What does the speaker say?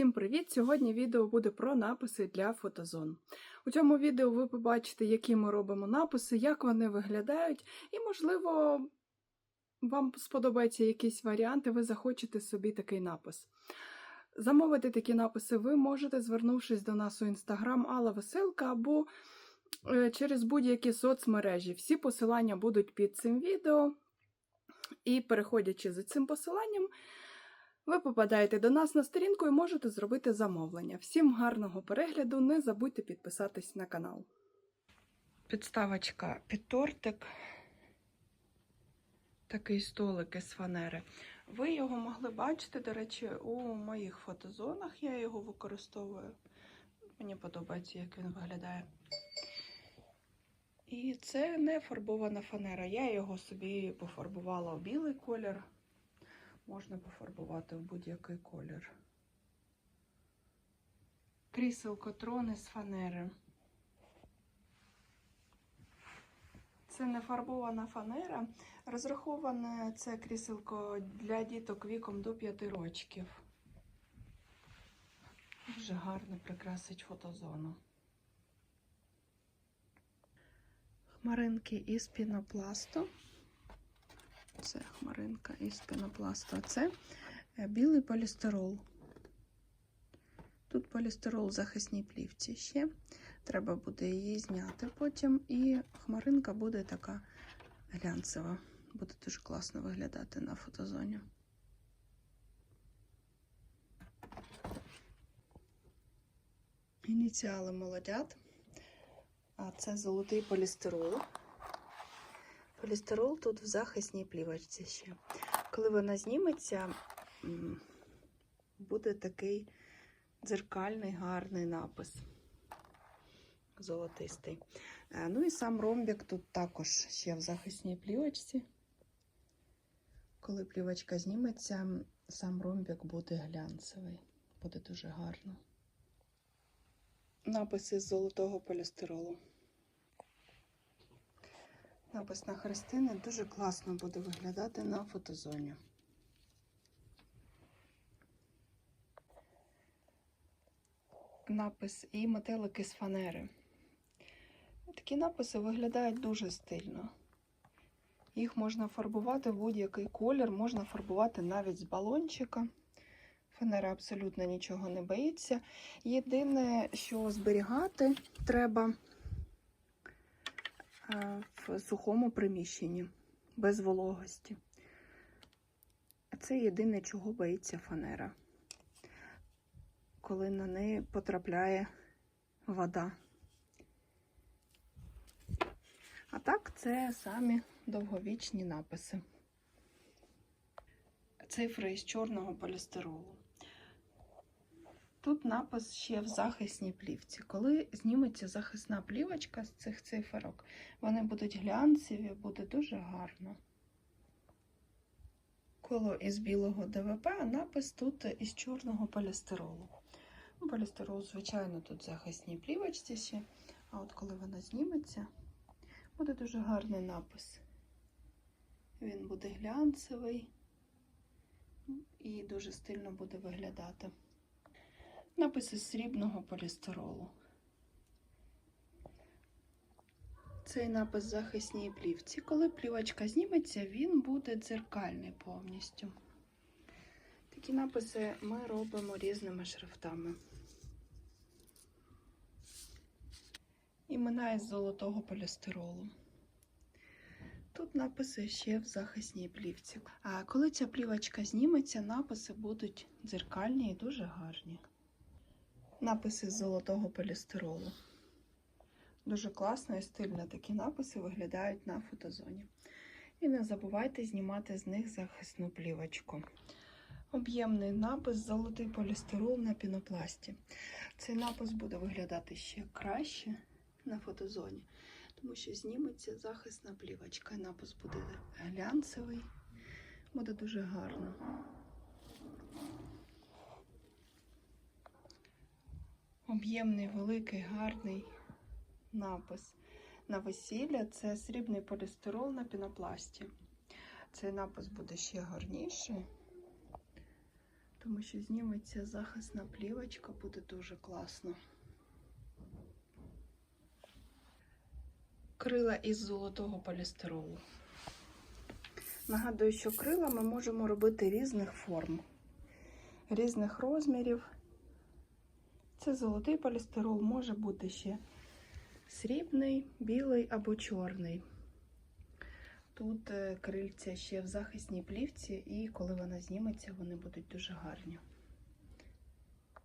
Всім привіт! Сьогодні відео буде про написи для фотозон. У цьому відео ви побачите, які ми робимо написи, як вони виглядають, і, можливо, вам сподобаються якісь варіанти, ви захочете собі такий напис. Замовити такі написи ви можете, звернувшись до нас у інстаграм Алла Веселка або е, через будь-які соцмережі. Всі посилання будуть під цим відео. І переходячи за цим посиланням, ви попадаєте до нас на сторінку і можете зробити замовлення. Всім гарного перегляду! Не забудьте підписатись на канал. Підставочка під тортик. Такий столик із фанери. Ви його могли бачити, до речі, у моїх фотозонах. Я його використовую. Мені подобається, як він виглядає. І це не фарбована фанера. Я його собі пофарбувала в білий колір. Можна пофарбувати в будь-який колір. Кріселко трони з фанери. Це не фарбована фанера. Розраховане це кріселко для діток віком до 5 років. Дуже гарно прикрасить фотозону. Хмаринки із пінопласту. Це хмаринка із пінопласту. А це білий полістирол. Тут полістирол в захисній плівці ще. Треба буде її зняти потім. І хмаринка буде така глянцева. Буде дуже класно виглядати на фотозоні. Ініціали молодят. А це золотий полістирол. Полістирол тут в захисній плівочці ще. Коли вона зніметься, буде такий дзеркальний гарний напис. Золотистий. Ну і сам ромбік тут також ще в захисній плівочці. Коли плівочка зніметься, сам ромбік буде глянцевий. Буде дуже гарно. Написи з золотого полістиролу. Напис на Христини дуже класно буде виглядати на фотозоні. Напис і метелики з фанери. Такі написи виглядають дуже стильно. Їх можна фарбувати в будь-який колір, можна фарбувати навіть з балончика. Фанера абсолютно нічого не боїться. Єдине, що зберігати треба в сухому приміщенні, без вологості. Це єдине, чого боїться фанера, коли на неї потрапляє вода. А так, це самі довговічні написи. Цифри із чорного полістиролу. Тут напис ще в захисній плівці. Коли зніметься захисна плівочка з цих циферок, вони будуть глянцеві, буде дуже гарно. Коло із білого ДВП, а напис тут із чорного полістиролу. Ну, Полістирол, звичайно, тут в захисній плівочці ще, а от коли вона зніметься, буде дуже гарний напис. Він буде глянцевий і дуже стильно буде виглядати. Написи з срібного полістиролу. Цей напис захисній плівці. Коли плівочка зніметься, він буде дзеркальний повністю. Такі написи ми робимо різними шрифтами. Імена із золотого полістиролу. Тут написи ще в захисній плівці. А коли ця плівочка зніметься, написи будуть дзеркальні і дуже гарні. Написи з золотого полістиролу. Дуже класно і стильно такі написи виглядають на фотозоні. І не забувайте знімати з них захисну плівочку. Об'ємний напис золотий полістирол на пінопласті. Цей напис буде виглядати ще краще на фотозоні, тому що зніметься захисна плівочка. Напис буде глянцевий, буде дуже гарно. Об'ємний, великий, гарний напис на весілля це срібний полістирол на пінопласті. Цей напис буде ще гарніший. тому що зніметься захисна плівочка, буде дуже класно. Крила із золотого полістиролу. Нагадую, що крила ми можемо робити різних форм, різних розмірів. Це золотий полістирол, може бути ще срібний, білий або чорний. Тут е, крильця ще в захисній плівці, і коли вона зніметься, вони будуть дуже гарні.